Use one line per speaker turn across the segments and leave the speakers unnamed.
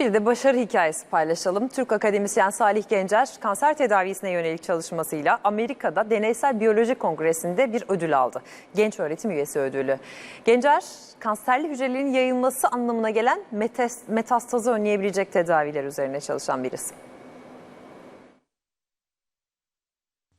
Bir de başarı hikayesi paylaşalım. Türk akademisyen Salih Gencer kanser tedavisine yönelik çalışmasıyla Amerika'da Deneysel Biyoloji Kongresi'nde bir ödül aldı. Genç öğretim üyesi ödülü. Gencer kanserli hücrelerin yayılması anlamına gelen metas- metastazı önleyebilecek tedaviler üzerine çalışan bir isim.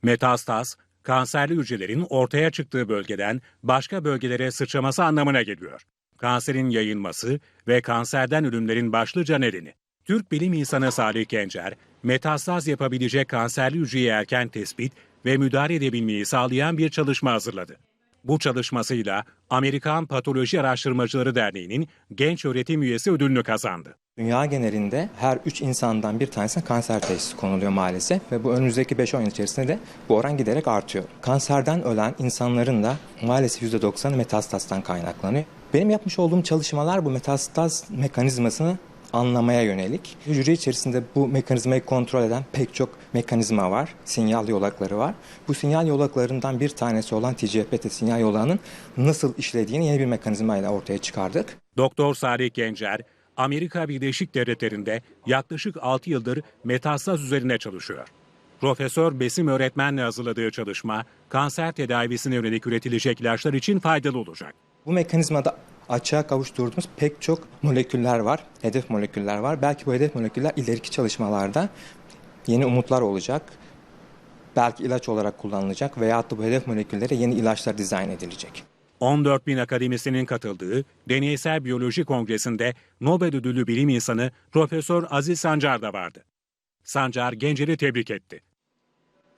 Metastaz, kanserli hücrelerin ortaya çıktığı bölgeden başka bölgelere sıçraması anlamına geliyor. Kanserin yayılması ve kanserden ölümlerin başlıca nedeni. Türk bilim insanı Salih Gencer, metastaz yapabilecek kanserli hücreyi erken tespit ve müdahale edebilmeyi sağlayan bir çalışma hazırladı. Bu çalışmasıyla Amerikan Patoloji Araştırmacıları Derneği'nin genç öğretim üyesi ödülünü kazandı.
Dünya genelinde her 3 insandan bir tanesine kanser teşhisi konuluyor maalesef ve bu önümüzdeki 5-10 yıl içerisinde de bu oran giderek artıyor. Kanserden ölen insanların da maalesef %90'ı metastastan kaynaklanıyor. Benim yapmış olduğum çalışmalar bu metastaz mekanizmasını anlamaya yönelik. Hücre içerisinde bu mekanizmayı kontrol eden pek çok mekanizma var. Sinyal yolakları var. Bu sinyal yolaklarından bir tanesi olan TGF-beta sinyal yolağının nasıl işlediğini yeni bir mekanizmayla ortaya çıkardık.
Doktor Salih Gencer, Amerika Birleşik Devletleri'nde yaklaşık 6 yıldır metastaz üzerine çalışıyor. Profesör Besim öğretmenle hazırladığı çalışma, kanser tedavisine yönelik üretilecek ilaçlar için faydalı olacak.
Bu mekanizmada açığa kavuşturduğumuz pek çok moleküller var, hedef moleküller var. Belki bu hedef moleküller ileriki çalışmalarda yeni umutlar olacak. Belki ilaç olarak kullanılacak veya da bu hedef moleküllere yeni ilaçlar dizayn edilecek.
14 bin akademisyenin katıldığı Deneysel Biyoloji Kongresi'nde Nobel ödüllü bilim insanı Profesör Aziz Sancar da vardı. Sancar Gencer'i tebrik etti.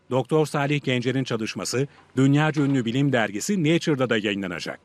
Doktor Salih Gencer'in çalışması dünyaca ünlü bilim dergisi Nature'da da yayınlanacak.